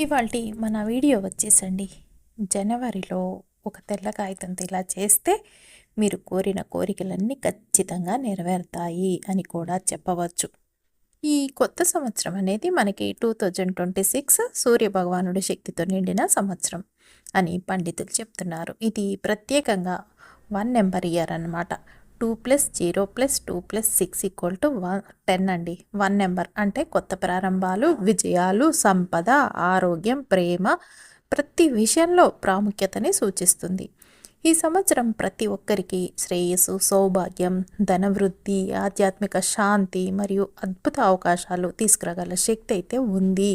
ఇవాళ మన వీడియో వచ్చేసండి. జనవరిలో ఒక తెల్ల కాగితంతో ఇలా చేస్తే మీరు కోరిన కోరికలన్నీ ఖచ్చితంగా నెరవేరుతాయి అని కూడా చెప్పవచ్చు. ఈ కొత్త సంవత్సరం అనేది మనకి టూ థౌజండ్ ట్వంటీ సిక్స్ సూర్యభగవానుడి శక్తితో నిండిన సంవత్సరం అని పండితులు చెప్తున్నారు. ఇది ప్రత్యేకంగా వన్ నెంబర్ ఇయర్ అనమాట two plus zero plus two plus six equal to one ten అండి. వన్ నెంబర్ అంటే కొత్త ప్రారంభాలు విజయాలు సంపద ఆరోగ్యం ప్రేమ ప్రతి విషయంలో ప్రాముఖ్యతని సూచిస్తుంది. ఈ సంవత్సరం ప్రతి ఒక్కరికి శ్రేయస్సు సౌభాగ్యం ధనవృద్ధి ఆధ్యాత్మిక శాంతి మరియు అద్భుత అవకాశాలు తీసుకురాగల శక్తి అయితే ఉంది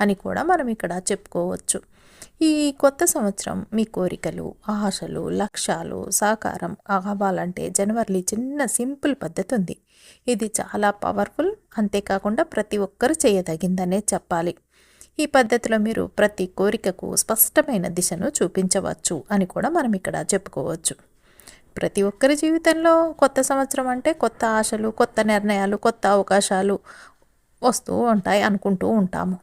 అని కూడా మనం ఇక్కడ చెప్పుకోవచ్చు. ఈ కొత్త సంవత్సరం మీ కోరికలు ఆశలు లక్ష్యాలు సహకారం కావాలంటే జనవరిలో చిన్న సింపుల్ పద్ధతి ఉంది. ఇది చాలా పవర్ఫుల్ అంతేకాకుండా ప్రతి ఒక్కరు చేయదగిందనే చెప్పాలి. ఈ పద్ధతిలో మీరు ప్రతి కోరికకు స్పష్టమైన దిశను చూపించవచ్చు అని కూడా మనం ఇక్కడ చెప్పుకోవచ్చు. ప్రతి ఒక్కరి జీవితంలో కొత్త సంవత్సరం అంటే కొత్త ఆశలు కొత్త నిర్ణయాలు కొత్త అవకాశాలు వస్తూ ఉంటాయి అనుకుంటూ ఉంటాము.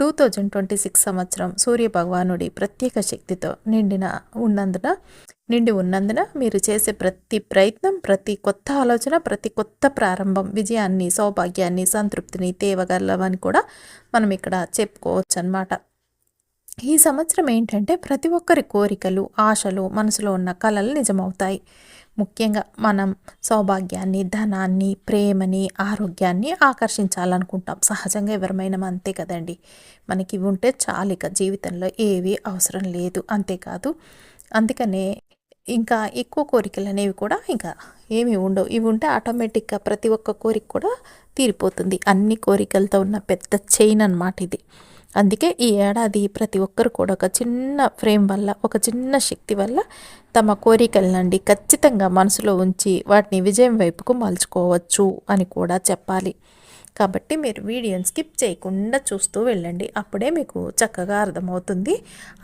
టూ థౌజండ్ ట్వంటీ సిక్స్ సంవత్సరం సూర్య భగవానుడి ప్రత్యేక శక్తితో నిండిన ఉన్నందున నిండి ఉన్నందున మీరు చేసే ప్రతి ప్రయత్నం ప్రతి కొత్త ఆలోచన ప్రతి కొత్త ప్రారంభం విజయాన్ని సౌభాగ్యాన్ని సంతృప్తిని తేవగలవని కూడా మనం ఇక్కడ చెప్పుకోవచ్చు అనమాట ఈ సంవత్సరం ఏంటంటే ప్రతి ఒక్కరి కోరికలు ఆశలు మనసులో ఉన్న కళలు నిజమవుతాయి. ముఖ్యంగా మనం సౌభాగ్యాన్ని ధనాన్ని ప్రేమని ఆరోగ్యాన్ని ఆకర్షించాలనుకుంటాం. సహజంగా ఎవరమైనా అంతే కదండి. మనకి ఇవి ఉంటే చాలు ఇక జీవితంలో ఏవి అవసరం లేదు. అంతేకాదు అందుకనే ఇంకా ఎక్కువ కోరికలు అనేవి కూడా ఇంకా ఏమి ఉండవు. ఇవి ఉంటే ఆటోమేటిక్గా ప్రతి ఒక్క కోరిక కూడా తీరిపోతుంది. అన్ని కోరికలతో ఉన్న పెద్ద చైన్ అనమాట ఇది. అందుకే ఈ ఏడాది ప్రతి ఒక్కరు కూడా ఒక చిన్న ఫ్రేమ్ వల్ల ఒక చిన్న శక్తి వల్ల తమ కోరికలనండి ఖచ్చితంగా మనసులో ఉంచి వాటిని విజయం వైపుకు మలుచుకోవచ్చు అని కూడా చెప్పాలి. కాబట్టి మీరు వీడియోని స్కిప్ చేయకుండా చూస్తూ వెళ్ళండి. అప్పుడే మీకు చక్కగా అర్థమవుతుంది.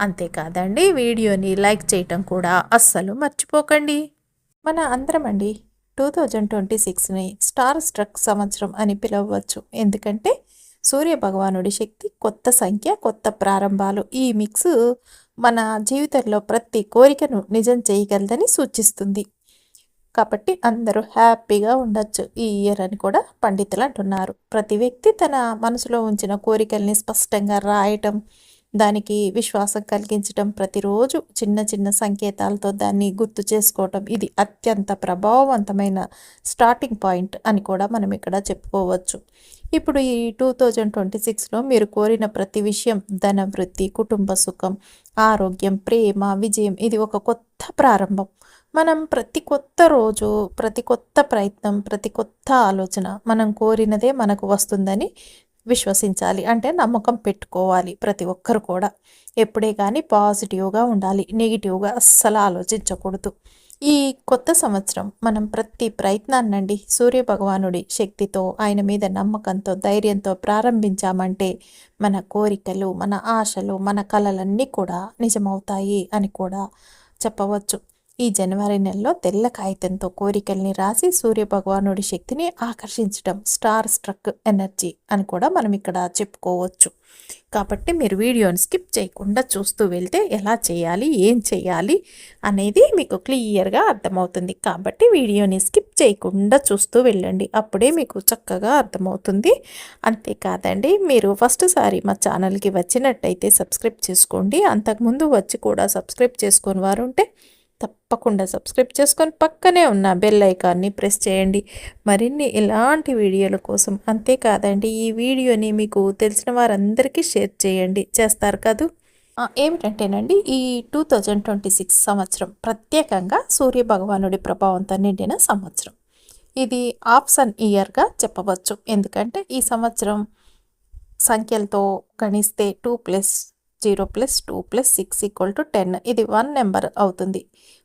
అంతేకాదండి వీడియోని లైక్ చేయటం కూడా అస్సలు మర్చిపోకండి. మన అందరం అండి టూ థౌజండ్ ట్వంటీ సిక్స్ని స్టార్ స్ట్రక్ సంవత్సరం అని పిలవవచ్చు ఎందుకంటే సూర్య భగవానుడి శక్తి కొత్త సంఖ్య కొత్త ప్రారంభాలు ఈ మిక్స్ మన జీవితంలో ప్రతి కోరికను నిజం చేయగలదని సూచిస్తుంది. కాబట్టి అందరూ హ్యాపీగా ఉండొచ్చు. ఈ ఇయర్ అని కూడా పండితులు అంటున్నారు. ప్రతి వ్యక్తి తన మనసులో ఉంచిన కోరికల్ని స్పష్టంగా రాయటం దానికి విశ్వాసం కలిగించడం ప్రతిరోజు చిన్న చిన్న సంకేతాలతో దాన్ని గుర్తు చేసుకోవటం ఇది అత్యంత ప్రభావవంతమైన స్టార్టింగ్ పాయింట్ అని కూడా మనం ఇక్కడ చెప్పుకోవచ్చు. ఇప్పుడు ఈ టూ థౌజండ్ ట్వంటీ సిక్స్లో మీరు కోరిన ప్రతి విషయం ధన వృత్తి కుటుంబ సుఖం ఆరోగ్యం ప్రేమ విజయం ఇది ఒక కొత్త ప్రారంభం. మనం ప్రతి కొత్త రోజు ప్రతి కొత్త ప్రయత్నం ప్రతి కొత్త ఆలోచన మనం కోరినదే మనకు వస్తుందని విశ్వసించాలి. అంటే నమ్మకం పెట్టుకోవాలి ప్రతి ఒక్కరు కూడా. ఎప్పుడే కానీ పాజిటివ్గా ఉండాలి నెగిటివ్గా అస్సలు ఆలోచించకూడదు. ఈ కొత్త సంవత్సరం మనం ప్రతి ప్రయత్నాన్నండి సూర్య భగవానుడి శక్తితో ఆయన మీద నమ్మకంతో ధైర్యంతో ప్రారంభించామంటే మన కోరికలు మన ఆశలు మన కళలన్నీ కూడా నిజమవుతాయి అని కూడా చెప్పవచ్చు. ఈ జనవరి నెలలో తెల్ల కాగితంతో కోరికల్ని రాసి సూర్య భగవానుడి శక్తిని ఆకర్షించడం స్టార్ స్ట్రక్ ఎనర్జీ అని కూడా మనం ఇక్కడ చెప్పుకోవచ్చు. కాబట్టి మీరు వీడియోని స్కిప్ చేయకుండా చూస్తూ వెళ్తే ఎలా చేయాలి ఏం చేయాలి అనేది మీకు క్లియర్గా అర్థమవుతుంది. కాబట్టి వీడియోని స్కిప్ చేయకుండా చూస్తూ వెళ్ళండి. అప్పుడే మీకు చక్కగా అర్థమవుతుంది. అంతేకాదండి మీరు ఫస్ట్ సారి మా ఛానల్కి వచ్చినట్టయితే సబ్స్క్రైబ్ చేసుకోండి. అంతకుముందు వచ్చి కూడా సబ్స్క్రైబ్ చేసుకుని వారు ఉంటే తప్పకుండా సబ్స్క్రైబ్ చేసుకొని పక్కనే ఉన్న బెల్ ఐకాన్ని ప్రెస్ చేయండి. మరిన్ని ఇలాంటి వీడియోల కోసం అంతేకాదండి ఈ వీడియోని మీకు తెలిసిన వారందరికీ షేర్ చేయండి. చేస్తారు కాదు? ఏమిటంటేనండి ఈ టూ థౌజండ్ ట్వంటీ సిక్స్ సంవత్సరం ప్రత్యేకంగా సూర్య భగవానుడి ప్రభావంతో నిండిన సంవత్సరం. ఇది ఆప్షన్ ఇయర్గా చెప్పవచ్చు. ఎందుకంటే ఈ సంవత్సరం సంఖ్యలతో గణిస్తే two plus zero plus two plus six equal to ten. ఇది వన్ నెంబర్ అవుతుంది.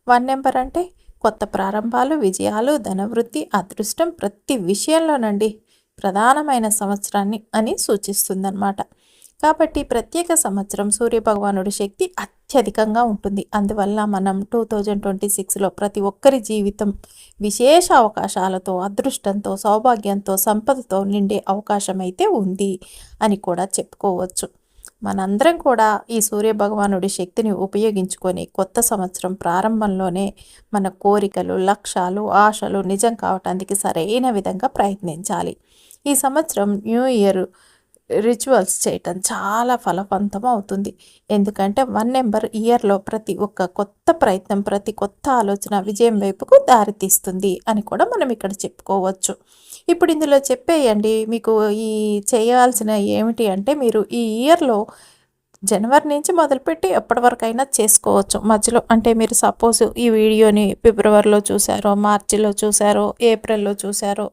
వన్ నెంబర్ అంటే కొత్త ప్రారంభాలు విజయాలు ధనవృద్ధి అదృష్టం ప్రతి విషయంలోనండి ప్రధానమైన సంవత్సరాన్ని అని సూచిస్తుందన్నమాట. కాబట్టి ప్రత్యేక సంవత్సరం సూర్యభగవానుడి శక్తి అత్యధికంగా ఉంటుంది. అందువల్ల మనం టూ థౌజండ్ ట్వంటీ సిక్స్లో ప్రతి ఒక్కరి జీవితం విశేష అవకాశాలతో అదృష్టంతో సౌభాగ్యంతో సంపదతో నిండే అవకాశం అయితే ఉంది అని కూడా చెప్పుకోవచ్చు. మనందరం కూడా ఈ సూర్య భగవానుడి శక్తిని ఉపయోగించుకొని కొత్త సంవత్సరం ప్రారంభంలోనే మన కోరికలు లక్ష్యాలు ఆశలు నిజం కావటానికి సరైన విధంగా ప్రయత్నించాలి. ఈ సంవత్సరం న్యూ ఇయర్ రిచువల్స్ చేయటం చాలా ఫలవంతం అవుతుంది. ఎందుకంటే వన్ నెంబర్ ఇయర్లో ప్రతి ఒక్క కొత్త ప్రయత్నం ప్రతి కొత్త ఆలోచన విజయం వైపుకు దారితీస్తుంది అని కూడా మనం ఇక్కడ చెప్పుకోవచ్చు. ఇప్పుడు ఇందులో చెప్పేయండి మీకు ఈ చేయాల్సిన ఏమిటి అంటే మీరు ఈ ఇయర్లో జనవరి నుంచి మొదలుపెట్టి ఎప్పటివరకైనా చేసుకోవచ్చు. మధ్యలో అంటే మీరు సపోజ్ ఈ వీడియోని ఫిబ్రవరిలో చూసారో మార్చిలో చూసారో ఏప్రిల్లో చూసారో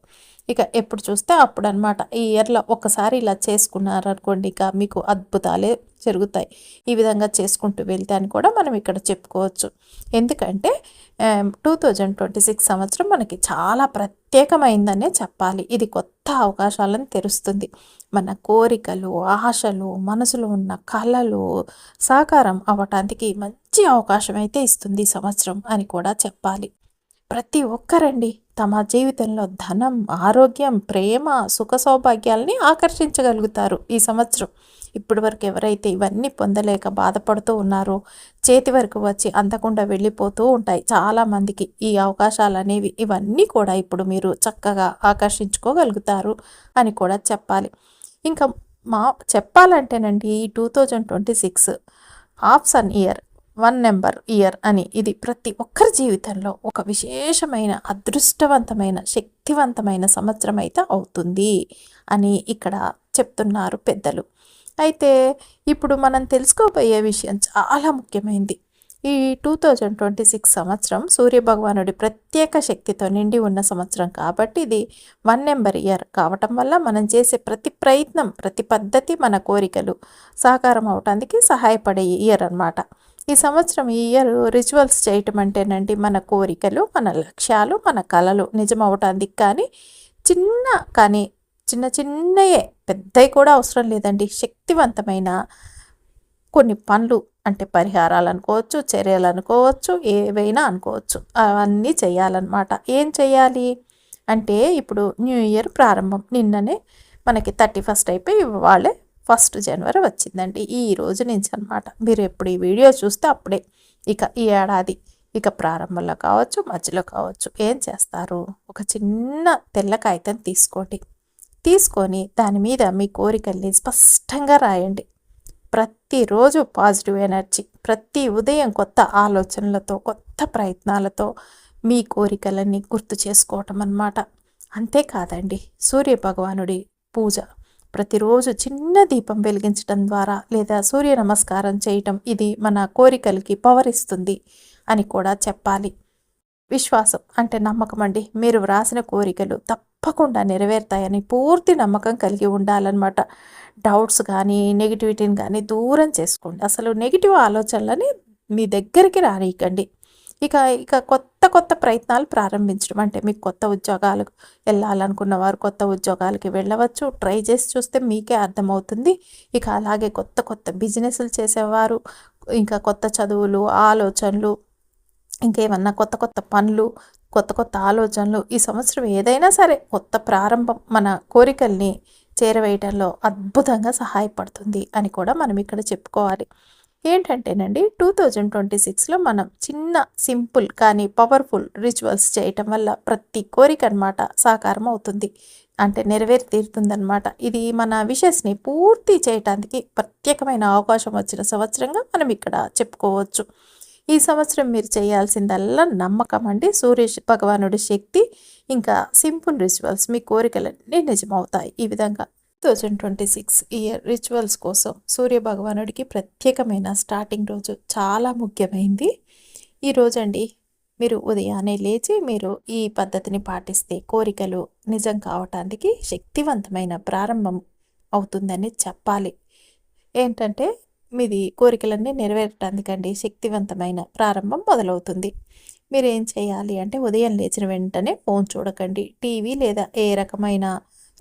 ఇక ఎప్పుడు చూస్తే అప్పుడు అనమాట ఈ ఇయర్లో ఒకసారి ఇలా చేసుకున్నారనుకోండి ఇక మీకు అద్భుతాలే జరుగుతాయి. ఈ విధంగా చేసుకుంటూ వెళ్తే అని కూడా మనం ఇక్కడ చెప్పుకోవచ్చు. ఎందుకంటే టూ థౌజండ్ ట్వంటీ సిక్స్ సంవత్సరం మనకి చాలా ప్రత్యేకమైందనే చెప్పాలి. ఇది కొత్త అవకాశాలను తెరుస్తుంది. మన కోరికలు ఆశలు మనసులో ఉన్న కళలు సాకారం అవ్వటానికి మంచి అవకాశం అయితే ఇస్తుంది ఈ సంవత్సరం అని కూడా చెప్పాలి. ప్రతి ఒక్కరండి తమ జీవితంలో ధనం ఆరోగ్యం ప్రేమ సుఖ సౌభాగ్యాలని ఆకర్షించగలుగుతారు ఈ సంవత్సరం. ఇప్పటి వరకు ఎవరైతే ఇవన్నీ పొందలేక బాధపడుతూ ఉన్నారో చేతి వరకు వచ్చి అందకుండా వెళ్ళిపోతూ ఉంటాయి చాలామందికి. ఈ అవకాశాలు అనేవి ఇవన్నీ కూడా ఇప్పుడు మీరు చక్కగా ఆకర్షించుకోగలుగుతారు అని కూడా చెప్పాలి. ఇంకా మా చెప్పాలంటేనండి ఈ two thousand twenty six half sun year one number year అని. ఇది ప్రతి ఒక్కరి జీవితంలో ఒక విశేషమైన అదృష్టవంతమైన శక్తివంతమైన సంవత్సరం అయితే అవుతుంది అని ఇక్కడ చెప్తున్నారు పెద్దలు. అయితే ఇప్పుడు మనం తెలుసుకోబోయే విషయం చాలా ముఖ్యమైనది ఈ టూ థౌజండ్ ట్వంటీ సిక్స్ సంవత్సరం సూర్యభగవానుడి ప్రత్యేక శక్తితో నిండి ఉన్న సంవత్సరం కాబట్టి ఇది వన్ నెంబర్ ఇయర్ కావటం వల్ల మనం చేసే ప్రతి ప్రయత్నం ప్రతి పద్ధతి మన కోరికలు సహకారం అవటానికి సహాయపడే ఇయర్ అనమాట ఈ సంవత్సరం ఈ ఇయర్ రిచువల్స్ చేయటం అంటేనండి మన కోరికలు మన లక్ష్యాలు మన కళలు నిజమవటానికి కానీ చిన్న కానీ చిన్న చిన్నయే పెద్దవి కూడా అవసరం లేదండి. శక్తివంతమైన కొన్ని పనులు అంటే పరిహారాలు అనుకోవచ్చు చర్యలు అనుకోవచ్చు ఏవైనా అనుకోవచ్చు. అవన్నీ చేయాలన్నమాట. ఏం చేయాలి అంటే ఇప్పుడు న్యూ ఇయర్ ప్రారంభం. నిన్ననే మనకి థర్టీ ఫస్ట్ అయిపోయి వాళ్ళే ఫస్ట్ జనవరి వచ్చిందండి. ఈ రోజు నుంచి అనమాట మీరు ఎప్పుడు ఈ వీడియో చూస్తే అప్పుడే. ఇక ఈ ఏడాది ఇక ప్రారంభంలో కావచ్చు మధ్యలో కావచ్చు ఏం చేస్తారు? ఒక చిన్న తెల్ల కాగితం తీసుకోండి. తీసుకొని దాని మీద మీ కోరికల్ని స్పష్టంగా రాయండి. ప్రతిరోజు పాజిటివ్ ఎనర్జీ ప్రతి ఉదయం కొత్త ఆలోచనలతో కొత్త ప్రయత్నాలతో మీ కోరికలన్నీ గుర్తు చేసుకోవటం అన్నమాట. అంతేకాదండి సూర్య భగవానుడి పూజ. ప్రతిరోజు చిన్న దీపం వెలిగించడం ద్వారా లేదా సూర్య నమస్కారం చేయటం ఇది మన కోరికలకి పవర్ ఇస్తుంది అని కూడా చెప్పాలి. విశ్వాసం అంటే నమ్మకం అండి. మీరు వ్రాసిన కోరికలు తప్పకుండా నెరవేరుతాయని పూర్తి నమ్మకం కలిగి ఉండాలన్నమాట. డౌట్స్ కానీ నెగిటివిటీని కానీ దూరం చేసుకోండి. అసలు నెగిటివ్ ఆలోచనలని మీ దగ్గరికి రానియకండి. ఇక ఇక కొత్త కొత్త ప్రయత్నాలు ప్రారంభించడం. అంటే మీకు కొత్త ఉద్యోగాలకు వెళ్ళాలనుకున్న వారు కొత్త ఉద్యోగాలకి వెళ్ళవచ్చు. ట్రై చేసి చూస్తే మీకే అర్థమవుతుంది. ఇక అలాగే కొత్త కొత్త బిజినెస్లు చేసేవారు ఇంకా కొత్త చదువులు ఆలోచనలు ఇంకేమన్నా కొత్త కొత్త పనులు కొత్త కొత్త ఆలోచనలు ఈ సంవత్సరం ఏదైనా సరే కొత్త ప్రారంభం మన కోరికల్ని చేరవేయటంలో అద్భుతంగా సహాయపడుతుంది అని కూడా మనం ఇక్కడ చెప్పుకోవాలి. ఏంటంటేనండి టూ థౌజండ్ ట్వంటీ సిక్స్లో మనం చిన్న సింపుల్ కానీ పవర్ఫుల్ రిచువల్స్ చేయటం వల్ల ప్రతి కోరిక అనమాట సాకారం అవుతుంది. అంటే నెరవేరి తీరుతుందనమాట ఇది మన విషెస్ని పూర్తి చేయటానికి ప్రత్యేకమైన అవకాశం వచ్చిన సంవత్సరంగా మనం ఇక్కడ చెప్పుకోవచ్చు. ఈ సంవత్సరం మీరు చేయాల్సిందల్లా నమ్మకం అండి సూర్య భగవానుడి శక్తి ఇంకా సింపుల్ రిచువల్స్ మీ కోరికలన్నీ నిజమవుతాయి. ఈ విధంగా thousand twenty six year rituals కోసం సూర్య భగవానుడికి ప్రత్యేకమైన స్టార్టింగ్ రోజు చాలా ముఖ్యమైంది. ఈ మీరు ఉదయాన్నే లేచి మీరు ఈ పద్ధతిని పాటిస్తే కోరికలు నిజం కావటానికి శక్తివంతమైన ప్రారంభం అవుతుందని చెప్పాలి. ఏంటంటే మీది కోరికలన్నీ నెరవేరటానికండి శక్తివంతమైన ప్రారంభం మొదలవుతుంది. మీరు ఏం చేయాలి అంటే ఉదయం లేచిన వెంటనే ఫోన్ చూడకండి. టీవీ లేదా ఏ రకమైన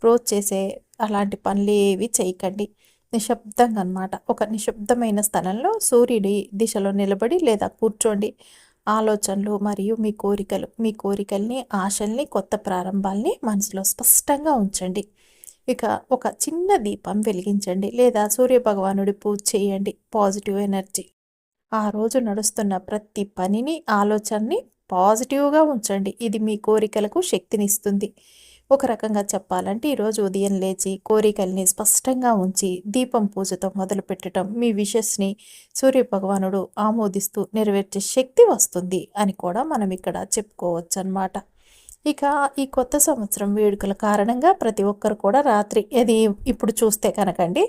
రోజు చేసే అలాంటి పనులు ఏవి చేయకండి. నిశ్శబ్దంగా అనమాట ఒక నిశ్శబ్దమైన స్థలంలో సూర్యుడి దిశలో నిలబడి లేదా కూర్చోండి. ఆలోచనలు మరియు మీ కోరికలు మీ కోరికల్ని ఆశల్ని కొత్త ప్రారంభాల్ని మనసులో స్పష్టంగా ఉంచండి. ఇక ఒక చిన్న దీపం వెలిగించండి లేదా సూర్యభగవానుడి పూజ చేయండి. Positive energy. ఆ రోజు నడుస్తున్న ప్రతి పనిని ఆలోచనని పాజిటివ్గా ఉంచండి. ఇది మీ కోరికలకు శక్తినిస్తుంది. ఒక రకంగా చెప్పాలంటే ఈరోజు ఉదయం లేచి కోరికల్ని స్పష్టంగా ఉంచి దీపం పూజతో మొదలు పెట్టడం మీ విషస్ని సూర్య భగవానుడు ఆమోదిస్తూ నెరవేర్చే శక్తి వస్తుంది అని కూడా మనం ఇక్కడ చెప్పుకోవచ్చు అనమాట ఇక ఈ కొత్త సంవత్సరం వేడుకల కారణంగా ప్రతి ఒక్కరు కూడా రాత్రి అది ఇప్పుడు చూస్తే కనుకండి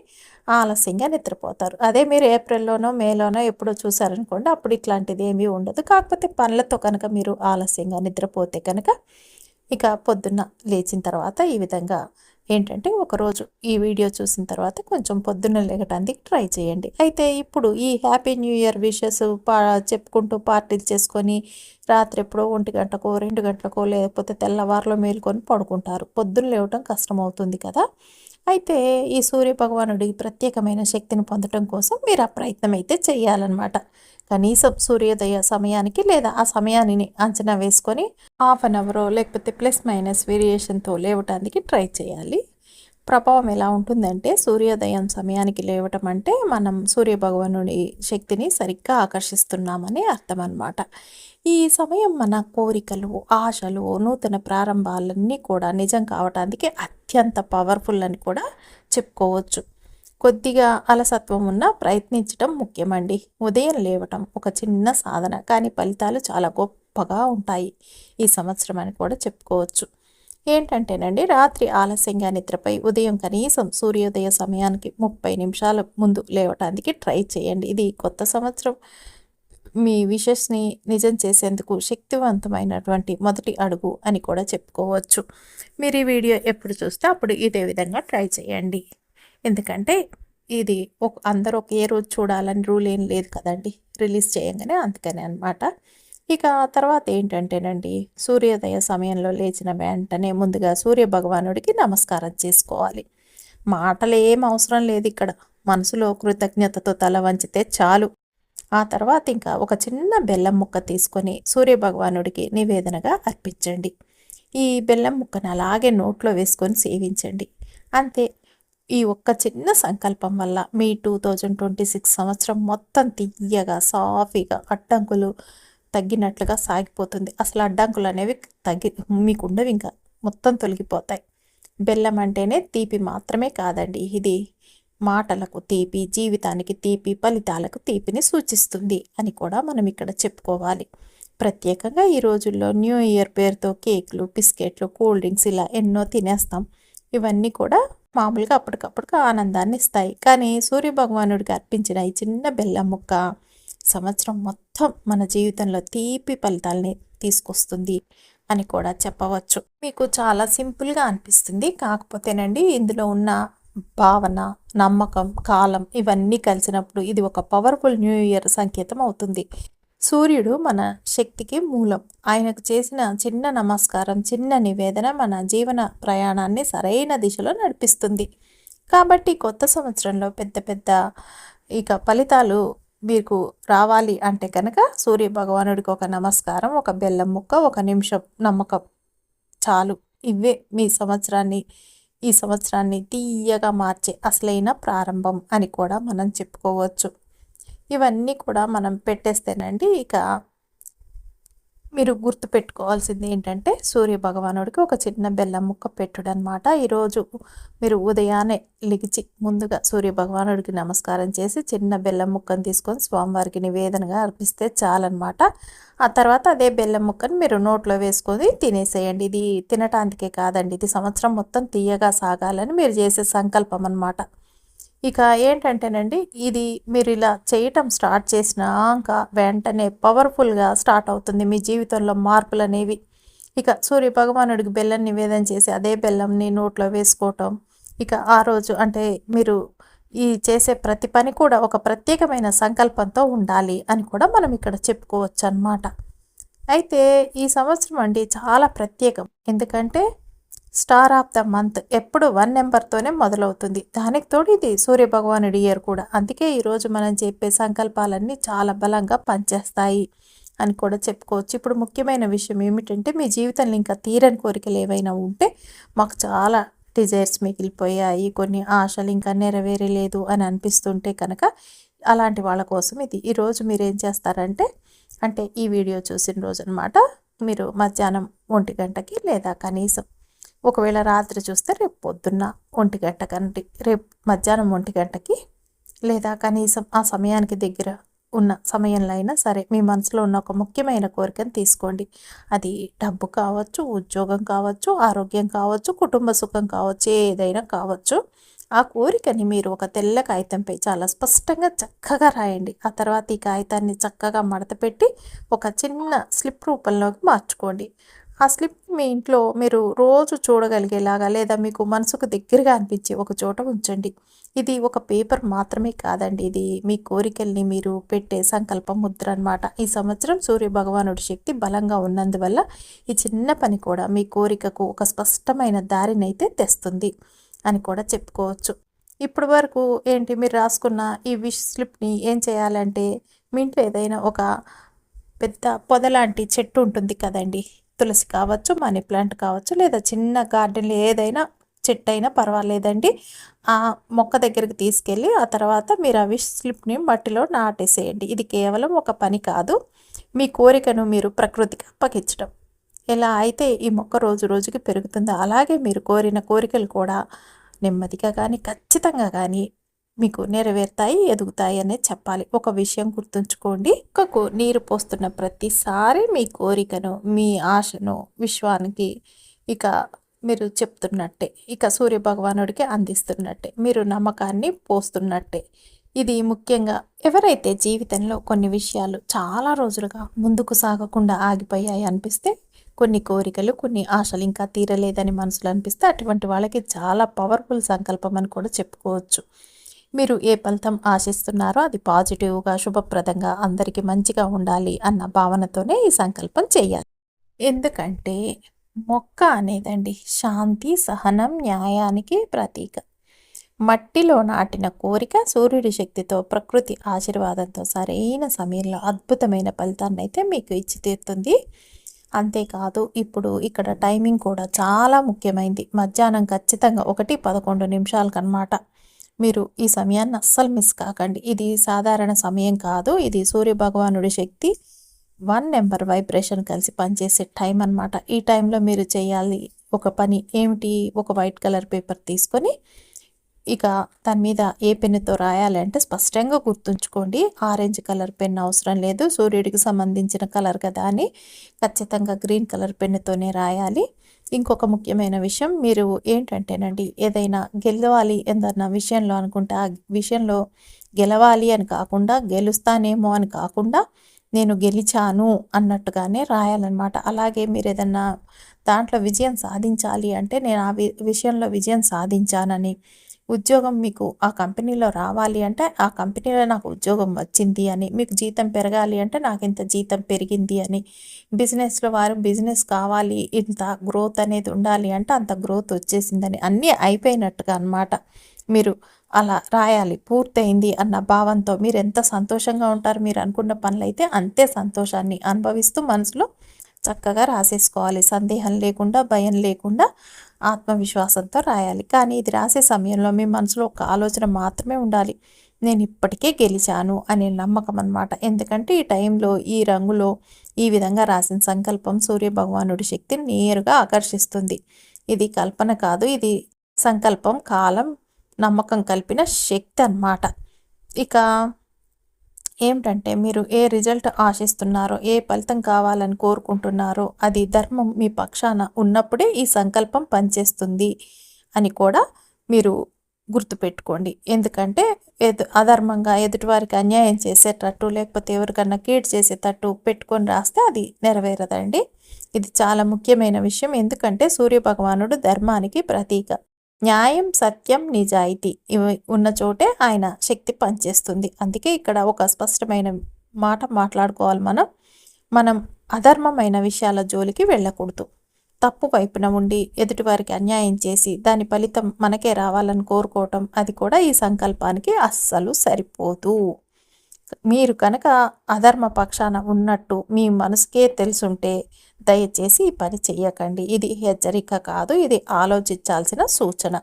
ఆలస్యంగా నిద్రపోతారు. అదే మీరు ఏప్రిల్లోనో మేలోనో ఎప్పుడో చూసారనుకోండి అప్పుడు ఇట్లాంటిది ఏమీ ఉండదు. కాకపోతే పనులతో కనుక మీరు ఆలస్యంగా నిద్రపోతే కనుక ఇక పొద్దున్న లేచిన తర్వాత ఈ విధంగా ఏంటంటే ఒకరోజు ఈ వీడియో చూసిన తర్వాత కొంచెం పొద్దున్న లేగటానికి ట్రై చేయండి. అయితే ఇప్పుడు ఈ హ్యాపీ న్యూ ఇయర్ విషెస్ పా చెప్పుకుంటూ పార్టీలు చేసుకొని రాత్రి ఎప్పుడో ఒంటి గంటకో రెండు గంటలకో లేకపోతే తెల్లవారులో మేలుకొని పడుకుంటారు. పొద్దున్న లేవటం కష్టమవుతుంది కదా. అయితే ఈ సూర్య భగవానుడి ప్రత్యేకమైన శక్తిని పొందడం కోసం మీరు ఆ ప్రయత్నం అయితే చేయాలన్నమాట. కనీసం సూర్యోదయ సమయానికి లేదా ఆ సమయాన్ని అంచనా వేసుకొని హాఫ్ అన్ అవర్ లేకపోతే ప్లస్ మైనస్ వేరియేషన్తో లేవటానికి ట్రై చేయాలి. ప్రభావం ఎలా ఉంటుందంటే సూర్యోదయం సమయానికి లేవటం అంటే మనం సూర్యభగవానుడి శక్తిని సరిగ్గా ఆకర్షిస్తున్నామని అర్థం అన్నమాట ఈ సమయం మన కోరికలు ఆశలు నూతన ప్రారంభాలన్నీ కూడా నిజం కావటానికి అత్యంత పవర్ఫుల్ అని కూడా చెప్పుకోవచ్చు. కొద్దిగా అలసత్వం ఉన్న ప్రయత్నించడం ముఖ్యమండి. ఉదయం లేవటం ఒక చిన్న సాధన కానీ ఫలితాలు చాలా గొప్పగా ఉంటాయి. ఈ సంవత్సరం అని కూడా చెప్పుకోవచ్చు. ఏంటంటేనండి రాత్రి ఆలస్యంగా నిద్రపై ఉదయం కనీసం సూర్యోదయ సమయానికి ముప్పై నిమిషాల ముందు లేవటానికి ట్రై చేయండి. ఇది కొత్త సంవత్సరం. మీ విషెస్ని నిజం చేసేందుకు శక్తివంతమైనటువంటి మొదటి అడుగు అని కూడా చెప్పుకోవచ్చు. మీరు ఈ వీడియో ఎప్పుడు చూస్తే అప్పుడు ఇదే విధంగా ట్రై చేయండి. ఎందుకంటే ఇది ఒక అందరూ ఒకే రోజు చూడాలని రూల్ ఏం లేదు కదండి. రిలీజ్ చేయంగానే అందుకనే అనమాట ఇక తర్వాత ఏంటంటేనండి సూర్యోదయ సమయంలో లేచిన వెంటనే ముందుగా సూర్య భగవానుడికి నమస్కారం చేసుకోవాలి. మాటలు ఏం అవసరం లేదు ఇక్కడ. మనసులో కృతజ్ఞతతో తల వంచితే చాలు. ఆ తర్వాత ఇంకా ఒక చిన్న బెల్లం ముక్క తీసుకొని సూర్య భగవానుడికి నివేదనగా అర్పించండి. ఈ బెల్లం ముక్కను అలాగే నోట్లో వేసుకొని సేవించండి. అంతే. ఈ ఒక్క చిన్న సంకల్పం వల్ల మీ టూ థౌజండ్ ట్వంటీ సిక్స్ సంవత్సరం మొత్తం తీయగా సాఫీగా అడ్డంకులు తగ్గినట్లుగా సాగిపోతుంది. అసలు అడ్డంకులు అనేవి తగ్గి మీకు ఉండవు ఇంకా మొత్తం తొలగిపోతాయి. బెల్లం అంటేనే తీపి మాత్రమే కాదండి. ఇది మాటలకు తీపి జీవితానికి తీపి ఫలితాలకు తీపిని సూచిస్తుంది అని కూడా మనం ఇక్కడ చెప్పుకోవాలి. ప్రత్యేకంగా ఈ రోజుల్లో న్యూ ఇయర్ పేరుతో కేక్లు బిస్కెట్లు కూల్ డ్రింక్స్ ఇలా ఎన్నో తినేస్తాం. ఇవన్నీ కూడా మామూలుగా అప్పటికప్పటికి ఆనందాన్ని ఇస్తాయి. కానీ సూర్య భగవానుడికి అర్పించిన ఈ చిన్న బెల్లం ముక్క సంవత్సరం మొత్తం మన జీవితంలో తీపి ఫలితాలని తీసుకొస్తుంది అని కూడా చెప్పవచ్చు. మీకు చాలా సింపుల్గా అనిపిస్తుంది. కాకపోతేనండి ఇందులో ఉన్న భావన నమ్మకం కాలం ఇవన్నీ కలిసినప్పుడు ఇది ఒక పవర్ఫుల్ న్యూ ఇయర్ సంకేతం అవుతుంది. సూర్యుడు మన శక్తికి మూలం. ఆయనకు చేసిన చిన్న నమస్కారం చిన్న నివేదన మన జీవన ప్రయాణాన్ని సరైన దిశలో నడిపిస్తుంది. కాబట్టి కొత్త సంవత్సరంలో పెద్ద పెద్ద ఇక ఫలితాలు మీకు రావాలి అంటే కనుక సూర్య భగవానుడికి ఒక నమస్కారం ఒక బెల్లం ముక్క ఒక నిమిషం నమ్మకం. చాలు. ఇవే మీ సంవత్సరాన్ని ఈ సంవత్సరాన్ని తీయగా మార్చే అసలైన ప్రారంభం అని కూడా మనం చెప్పుకోవచ్చు. ఇవన్నీ కూడా మనం పెట్టేస్తేనండి ఇక మీరు గుర్తు పెట్టుకోవాల్సింది ఏంటంటే సూర్య భగవానుడికి ఒక చిన్న బెల్లం ముక్క పెట్టుడు అనమాట ఈరోజు మీరు ఉదయాన్నే లిగిచి ముందుగా సూర్య భగవానుడికి నమస్కారం చేసి చిన్న బెల్లం ముక్కను తీసుకొని స్వామివారికి నివేదనగా అర్పిస్తే చాలన్నమాట ఆ తర్వాత అదే బెల్లం ముక్కని మీరు నోట్లో వేసుకొని తినేసేయండి. ఇది తినటానికే కాదండి. ఇది సంవత్సరం మొత్తం తీయగా సాగాలని మీరు చేసే సంకల్పం అనమాట ఇక ఏంటంటేనండి ఇది మీరు ఇలా చేయటం స్టార్ట్ చేసినాక వెంటనే పవర్ఫుల్గా స్టార్ట్ అవుతుంది మీ జీవితంలో మార్పులు అనేవి ఇక సూర్య భగవానుడికి బెల్లం నివేదన చేసి అదే బెల్లంని నోట్లో వేసుకోవటం. ఇక ఆ రోజు అంటే మీరు ఈ చేసే ప్రతి పని కూడా ఒక ప్రత్యేకమైన సంకల్పంతో ఉండాలి అని కూడా మనం ఇక్కడ చెప్పుకోవచ్చు అన్నమాట అయితే ఈ సంవత్సరం అండి చాలా ప్రత్యేకం. ఎందుకంటే స్టార్ ఆఫ్ ద మంత్ ఎప్పుడు వన్ నెంబర్తోనే మొదలవుతుంది. దానికి తోడు ఇది సూర్య భగవానుడి ఇయర్ కూడా. అందుకే ఈరోజు మనం చెప్పే సంకల్పాలన్నీ చాలా బలంగా పనిచేస్తాయి అని కూడా చెప్పుకోవచ్చు. ఇప్పుడు ముఖ్యమైన విషయం ఏమిటంటే మీ జీవితంలో ఇంకా తీరని కోరికలు ఏవైనా ఉంటే మాకు చాలా డిజైర్స్ మిగిలిపోయాయి. కొన్ని ఆశలు ఇంకా నెరవేరలేదు అని అనిపిస్తుంటే కనుక అలాంటి వాళ్ళ కోసం ఇది. ఈరోజు మీరు ఏం చేస్తారంటే అంటే ఈ వీడియో చూసిన రోజు అనమాట మీరు మధ్యాహ్నం ఒంటి గంటకి లేదా కనీసం ఒకవేళ రాత్రి చూస్తే రేపు పొద్దున్న ఒంటి గంట కంటి రేపు మధ్యాహ్నం ఒంటి గంటకి లేదా కనీసం ఆ సమయానికి దగ్గర ఉన్న సమయంలో అయినా సరే మీ మనసులో ఉన్న ఒక ముఖ్యమైన కోరికను తీసుకోండి. అది డబ్బు కావచ్చు ఉద్యోగం కావచ్చు ఆరోగ్యం కావచ్చు కుటుంబ సుఖం కావచ్చు ఏదైనా కావచ్చు. ఆ కోరికని మీరు ఒక తెల్ల కాగితంపై చాలా స్పష్టంగా చక్కగా రాయండి. ఆ తర్వాత ఈ కాగితాన్ని చక్కగా మడతపెట్టి ఒక చిన్న స్లిప్ రూపంలోకి మార్చుకోండి. ఆ స్లిప్ మీ ఇంట్లో మీరు రోజు చూడగలిగేలాగా లేదా మీకు మనసుకు దగ్గరగా అనిపించే ఒక చోట ఉంచండి. ఇది ఒక పేపర్ మాత్రమే కాదండి. ఇది మీ కోరికల్ని మీరు పెట్టే సంకల్ప ముద్ర అనమాట ఈ సంవత్సరం సూర్య భగవానుడి శక్తి బలంగా ఉన్నందువల్ల ఈ చిన్న పని కూడా మీ కోరికకు ఒక స్పష్టమైన దారినైతే తెస్తుంది అని కూడా చెప్పుకోవచ్చు. ఇప్పటి వరకు ఏంటి? మీరు రాసుకున్న ఈ విష్ స్లిప్ని ఏం చేయాలంటే మీ ఇంట్లో ఏదైనా ఒక పెద్ద పొద లాంటి చెట్టు ఉంటుంది కదండి. తులసి కావచ్చు మనీ ప్లాంట్ కావచ్చు లేదా చిన్న గార్డెన్లో ఏదైనా చెట్టు అయినా పర్వాలేదండి. ఆ మొక్క దగ్గరికి తీసుకెళ్ళి ఆ తర్వాత మీరు అవి స్లిప్ని మట్టిలో నాటేసేయండి. ఇది కేవలం ఒక పని కాదు. మీ కోరికను మీరు ప్రకృతికి అప్పగించడం. ఎలా అయితే ఈ మొక్క రోజు రోజుకి పెరుగుతుందో అలాగే మీరు కోరిన కోరికలు కూడా నెమ్మదిగా కానీ ఖచ్చితంగా కానీ మీకు నెరవేరుతాయి ఎదుగుతాయి అనేది చెప్పాలి. ఒక విషయం గుర్తుంచుకోండి. కుక్కకు నీరు పోస్తున్న ప్రతిసారి మీ కోరికను మీ ఆశను విశ్వానికి ఇక మీరు చెప్తున్నట్టే. ఇక సూర్య భగవానుడికి అందిస్తున్నట్టే. మీరు నమ్మకాన్ని పోస్తున్నట్టే. ఇది ముఖ్యంగా ఎవరైతే జీవితంలో కొన్ని విషయాలు చాలా రోజులుగా ముందుకు సాగకుండా ఆగిపోయాయి అనిపిస్తే కొన్ని కోరికలు కొన్ని ఆశలు ఇంకా తీరలేదని మనసులో అనిపిస్తే అటువంటి వాళ్ళకి చాలా పవర్ఫుల్ సంకల్పం అని కూడా చెప్పుకోవచ్చు. మీరు ఏ ఫలితం ఆశిస్తున్నారో అది పాజిటివ్గా శుభప్రదంగా అందరికీ మంచిగా ఉండాలి అన్న భావనతోనే ఈ సంకల్పం చేయాలి. ఎందుకంటే మొక్క అనేదండి శాంతి సహనం న్యాయానికి ప్రతీక. మట్టిలో నాటిన కోరిక సూర్యుడి శక్తితో ప్రకృతి ఆశీర్వాదంతో సరైన సమయంలో అద్భుతమైన ఫలితాన్ని అయితే మీకు ఇచ్చి తీరుతుంది. అంతేకాదు ఇప్పుడు ఇక్కడ టైమింగ్ కూడా చాలా ముఖ్యమైంది. మధ్యాహ్నం ఖచ్చితంగా ఒకటి పదకొండు నిమిషాలకనమాట మీరు ఈ సమయాన్ని అస్సలు మిస్ కాకండి. ఇది సాధారణ సమయం కాదు. ఇది సూర్య భగవానుడి శక్తి. వన్ నెంబర్ వైబ్రేషన్ కలిసి పనిచేసే టైం అనమాట ఈ టైంలో మీరు చేయాలి ఒక పని ఏమిటి? ఒక వైట్ కలర్ పేపర్ తీసుకొని ఇక దాని మీద ఏ పెన్నుతో రాయాలంటే స్పష్టంగా గుర్తుంచుకోండి. ఆరెంజ్ కలర్ పెన్ అవసరం లేదు. సూర్యుడికి సంబంధించిన కలర్ కదా అని ఖచ్చితంగా గ్రీన్ కలర్ పెన్నుతోనే రాయాలి. ఇంకొక ముఖ్యమైన విషయం మీరు ఏంటంటేనండి ఏదైనా గెలవాలి ఏదన్నా విషయంలో అనుకుంటే ఆ విషయంలో గెలవాలి అని కాకుండా గెలుస్తానేమో అని కాకుండా నేను గెలిచాను అన్నట్టుగానే రాయాలన్నమాట. అలాగే మీరు ఏదన్నా దాంట్లో విజయం సాధించాలి అంటే నేను ఆ విషయంలో విజయం సాధించానని ఉద్యోగం మీకు ఆ కంపెనీలో రావాలి అంటే ఆ కంపెనీలో నాకు ఉద్యోగం వచ్చింది అని మీకు జీతం పెరగాలి అంటే నాకు ఇంత జీతం పెరిగింది అని బిజినెస్లో వారు బిజినెస్ కావాలి ఇంత గ్రోత్ అనేది ఉండాలి అంటే అంత గ్రోత్ వచ్చేసిందని అన్నీ అయిపోయినట్టుగా అనమాట మీరు అలా రాయాలి పూర్తయింది అన్న భావంతో మీరు ఎంత సంతోషంగా ఉంటారు మీరు అనుకున్న పనులు అయితే అంతే సంతోషాన్ని అనుభవిస్తూ మనసులో చక్కగా రాసేసుకోవాలి. సందేహం లేకుండా భయం లేకుండా ఆత్మవిశ్వాసంతో రాయాలి. కానీ ఇది రాసే సమయంలో మీ మనసులో ఒక ఆలోచన మాత్రమే ఉండాలి. నేను ఇప్పటికే గెలిచాను అనే నమ్మకం అనమాట ఎందుకంటే ఈ టైంలో ఈ రంగులో ఈ విధంగా రాసిన సంకల్పం సూర్య భగవానుడి శక్తిని నేరుగా ఆకర్షిస్తుంది. ఇది కల్పన కాదు ఇది సంకల్పం కాలం నమ్మకం కలిపిన శక్తి అన్నమాట. ఇక ఏమిటంటే మీరు ఏ రిజల్ట్ ఆశిస్తున్నారో ఏ ఫలితం కావాలని కోరుకుంటున్నారో అది ధర్మం మీ పక్షాన ఉన్నప్పుడే ఈ సంకల్పం పనిచేస్తుంది అని కూడా మీరు గుర్తుపెట్టుకోండి. ఎందుకంటే ఎదు అధర్మంగా ఎదుటివారికి అన్యాయం చేసేటట్టు లేకపోతే ఎవరికన్నా కీడ్ చేసేటట్టు పెట్టుకొని రాస్తే అది నెరవేరదండి. ఇది చాలా ముఖ్యమైన విషయం. ఎందుకంటే సూర్యభగవానుడు ధర్మానికి ప్రతీక. న్యాయం సత్యం నిజాయితీ ఇవి ఉన్న చోటే ఆయన శక్తి పనిచేస్తుంది. అందుకే ఇక్కడ ఒక స్పష్టమైన మాట మాట్లాడుకోవాలి మనం. మనం అధర్మమైన విషయాల జోలికి వెళ్ళకూడదు. తప్పు వైపున ఉండి ఎదుటివారికి అన్యాయం చేసి దాని ఫలితం మనకే రావాలని కోరుకోవటం అది కూడా ఈ సంకల్పానికి అస్సలు సరిపోదు. మీరు కనుక అధర్మ పక్షాన ఉన్నట్టు మీ మనసుకే తెలుసుంటే దయచేసి ఈ పని చెయ్యకండి. ఇది హెచ్చరిక కాదు ఇది ఆలోచించాల్సిన సూచన.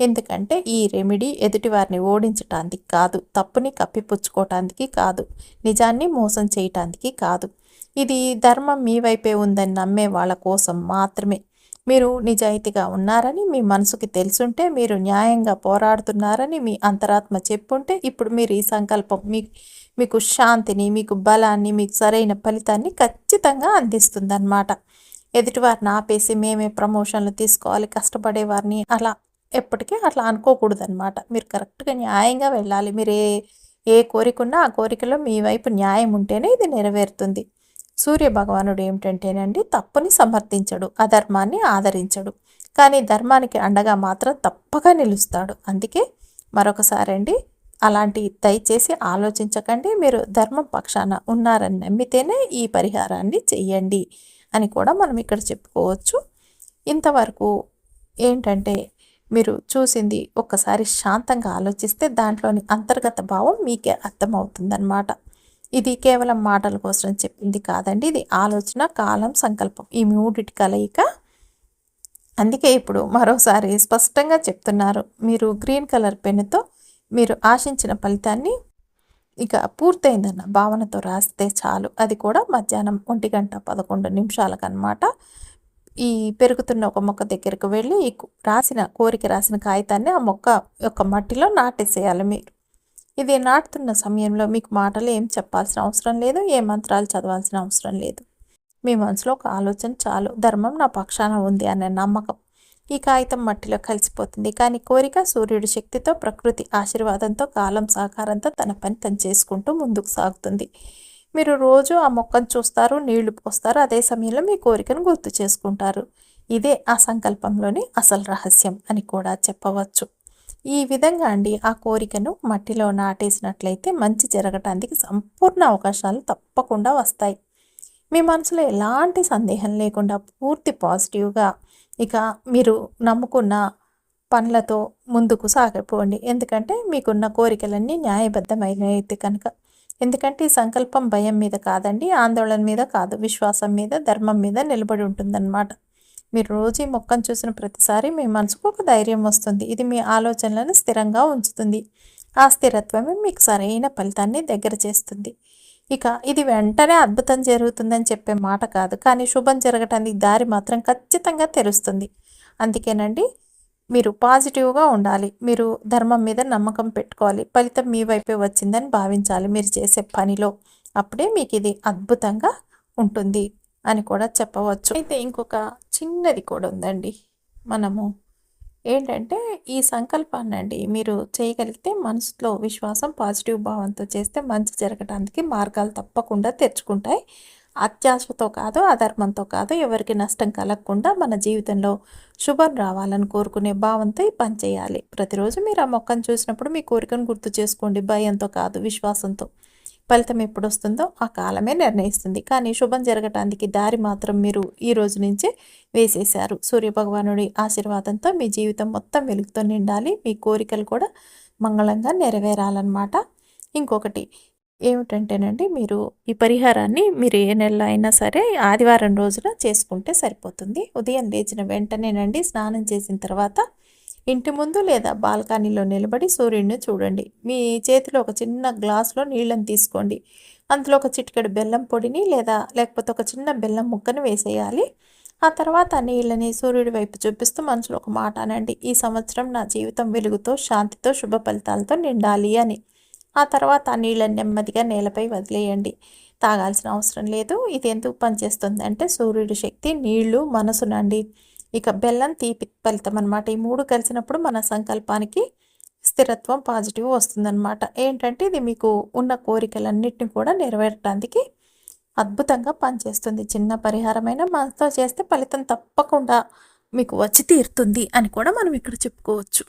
ఎందుకంటే ఈ రెమెడీ ఎదుటివారిని ఓడించటానికి కాదు తప్పుని కప్పిపుచ్చుకోవటానికి కాదు నిజాన్ని మోసం చేయటానికి కాదు. ఇది ధర్మం మీ వైపే ఉందని నమ్మే వాళ్ళ కోసం మాత్రమే. మీరు నిజాయితీగా ఉన్నారని మీ మనసుకి తెలుసుంటే మీరు న్యాయంగా పోరాడుతున్నారని మీ అంతరాత్మ చెప్పుంటే ఇప్పుడు మీరు ఈ సంకల్పం మీ మీకు శాంతిని మీకు బలాన్ని మీకు సరైన ఫలితాన్ని ఖచ్చితంగా అందిస్తుంది అనమాట ఎదుటివారిని ఆపేసి మేమే ప్రమోషన్లు తీసుకోవాలి కష్టపడే వారిని అలా ఎప్పటికీ అట్లా అనుకోకూడదు అనమాట మీరు కరెక్ట్గా న్యాయంగా వెళ్ళాలి. మీరు ఏ ఏ కోరిక ఉన్నా ఆ కోరికలో మీ వైపు న్యాయం ఉంటేనే ఇది నెరవేరుతుంది. సూర్య భగవానుడు ఏమిటంటేనండి తప్పుని సమర్థించడు అధర్మాన్ని ఆదరించడు. కానీ ధర్మానికి అండగా మాత్రం తప్పగా నిలుస్తాడు. అందుకే మరొకసారి అండి అలాంటి దయచేసి ఆలోచించకండి. మీరు ధర్మం పక్షాన ఉన్నారని నమ్మితేనే ఈ పరిహారాన్ని చెయ్యండి అని కూడా మనం ఇక్కడ చెప్పుకోవచ్చు. ఇంతవరకు ఏంటంటే మీరు చూసింది ఒక్కసారి శాంతంగా ఆలోచిస్తే దాంట్లోని అంతర్గత భావం మీకే అర్థమవుతుందన్నమాట. ఇది కేవలం మాటల కోసం చెప్పింది కాదండి. ఇది ఆలోచన కాలం సంకల్పం ఈ మూడిటి కలయిక. అందుకే ఇప్పుడు మరోసారి స్పష్టంగా చెప్తున్నారు. మీరు గ్రీన్ కలర్ పెన్నుతో మీరు ఆశించిన ఫలితాన్ని ఇక పూర్తయిందన్న భావనతో రాస్తే చాలు. అది కూడా మధ్యాహ్నం ఒంటి గంట పదకొండు నిమిషాలకన్నమాట. ఈ పెరుగుతున్న ఒక మొక్క దగ్గరకు వెళ్ళి ఈ రాసిన కోరిక రాసిన కాగితాన్ని ఆ మొక్క యొక్క మట్టిలో నాటేసేయాలి మీరు. ఇది నాటుతున్న సమయంలో మీకు మాటలు ఏం చెప్పాల్సిన అవసరం లేదు ఏ మంత్రాలు చదవాల్సిన అవసరం లేదు. మీ మనసులో ఒక ఆలోచన చాలు. ధర్మం నా పక్షాన ఉంది అనే నమ్మకం. ఈ కాగితం మట్టిలో కలిసిపోతుంది. కానీ కోరిక సూర్యుడి శక్తితో ప్రకృతి ఆశీర్వాదంతో కాలం సహకారంతో తన పని తను చేసుకుంటూ ముందుకు సాగుతుంది. మీరు రోజు ఆ మొక్కను చూస్తారు నీళ్ళు పోస్తారు. అదే సమయంలో మీ కోరికను గుర్తు చేసుకుంటారు. ఇదే ఆ సంకల్పంలోని అసలు రహస్యం అని కూడా చెప్పవచ్చు. ఈ విధంగా అండి ఆ కోరికను మట్టిలో నాటేసినట్లయితే మంచి జరగటానికి సంపూర్ణ అవకాశాలు తప్పకుండా వస్తాయి. మీ మనసులో ఎలాంటి సందేహం లేకుండా పూర్తి పాజిటివ్గా ఇక మీరు నమ్ముకున్న పనులతో ముందుకు సాగిపోండి. ఎందుకంటే మీకున్న కోరికలన్నీ న్యాయబద్ధమైనది కనుక. ఎందుకంటే ఈ సంకల్పం భయం మీద కాదండి ఆందోళన మీద కాదు విశ్వాసం మీద ధర్మం మీద నిలబడి ఉంటుందన్నమాట. మీరు రోజు ఈ మొక్కను చూసిన ప్రతిసారి మీ మనసుకు ఒక ధైర్యం వస్తుంది. ఇది మీ ఆలోచనలను స్థిరంగా ఉంచుతుంది. ఆ స్థిరత్వమే మీకు సరైన ఫలితాన్ని దగ్గర చేస్తుంది ఇక ఇది వెంటనే అద్భుతం జరుగుతుందని చెప్పే మాట కాదు. కానీ శుభం జరగటానికి దారి మాత్రం ఖచ్చితంగా తెరుస్తుంది అందుకేనండి మీరు పాజిటివ్గా ఉండాలి. మీరు ధర్మం మీద నమ్మకం పెట్టుకోవాలి. ఫలితం మీ వైపే వచ్చిందని భావించాలి. మీరు చేసే పనిలో అప్పుడే మీకు ఇది అద్భుతంగా ఉంటుంది అని కూడా చెప్పవచ్చు. అయితే ఇంకొక చిన్నది కూడా ఉందండి. మనము ఏంటంటే ఈ సంకల్పాన్ని అండి మీరు చేయగలిగితే మనసులో విశ్వాసం పాజిటివ్ భావంతో చేస్తే మంచి జరగడానికి మార్గాలు తప్పకుండా తెచ్చుకుంటాయి అత్యాశతో కాదు అధర్మంతో కాదు ఎవరికి నష్టం కలగకుండా మన జీవితంలో శుభం రావాలని కోరుకునే భావంతో ఈ పని చేయాలి. ప్రతిరోజు మీరు ఆ మొక్కను చూసినప్పుడు మీ కోరికను గుర్తు చేసుకోండి. భయంతో కాదు విశ్వాసంతో. ఫలితం ఎప్పుడు వస్తుందో ఆ కాలమే నిర్ణయిస్తుంది. కానీ శుభం జరగటానికి దారి మాత్రం మీరు ఈ రోజు నుంచే వేసేశారు. సూర్యభగవానుడి ఆశీర్వాదంతో మీ జీవితం మొత్తం వెలుగుతో నిండాలి. మీ కోరికలు కూడా మంగళంగా నెరవేరాలన్నమాట. ఇంకొకటి ఏమిటంటేనండి మీరు ఈ పరిహారాన్ని మీరు ఏ నెలలో అయినా సరే ఆదివారం రోజున చేసుకుంటే సరిపోతుంది. ఉదయం లేచిన వెంటనేనండి స్నానం చేసిన తర్వాత ఇంటి ముందు లేదా బాల్కనీలో నిలబడి సూర్యుడిని చూడండి. మీ చేతిలో ఒక చిన్న గ్లాస్లో నీళ్ళని తీసుకోండి. అందులో ఒక చిటికెడు బెల్లం పొడిని లేదా లేకపోతే ఒక చిన్న బెల్లం ముక్కను వేసేయాలి. ఆ తర్వాత ఆ నీళ్ళని సూర్యుడి వైపు చూపిస్తూ మనసులో ఒక మాట అనండి. ఈ సంవత్సరం నా జీవితం వెలుగుతో శాంతితో శుభ ఫలితాలతో నిండాలి అని. ఆ తర్వాత ఆ నీళ్ళని నెమ్మదిగా నేలపై వదిలేయండి. తాగాల్సిన అవసరం లేదు. ఇది ఎందుకు పనిచేస్తుంది అంటే సూర్యుడి శక్తి నీళ్ళు మనసునండి ఇక బెల్లం తీపి ఫలితం అనమాట ఈ మూడు కలిసినప్పుడు మన సంకల్పానికి స్థిరత్వం పాజిటివ్ వస్తుందన్నమాట. ఏంటంటే ఇది మీకు ఉన్న కోరికలన్నిటిని కూడా నెరవేరటానికి అద్భుతంగా పనిచేస్తుంది. చిన్న పరిహారమైన మనతో చేస్తే ఫలితం తప్పకుండా మీకు వచ్చి తీరుతుంది అని కూడా మనం ఇక్కడ చెప్పుకోవచ్చు.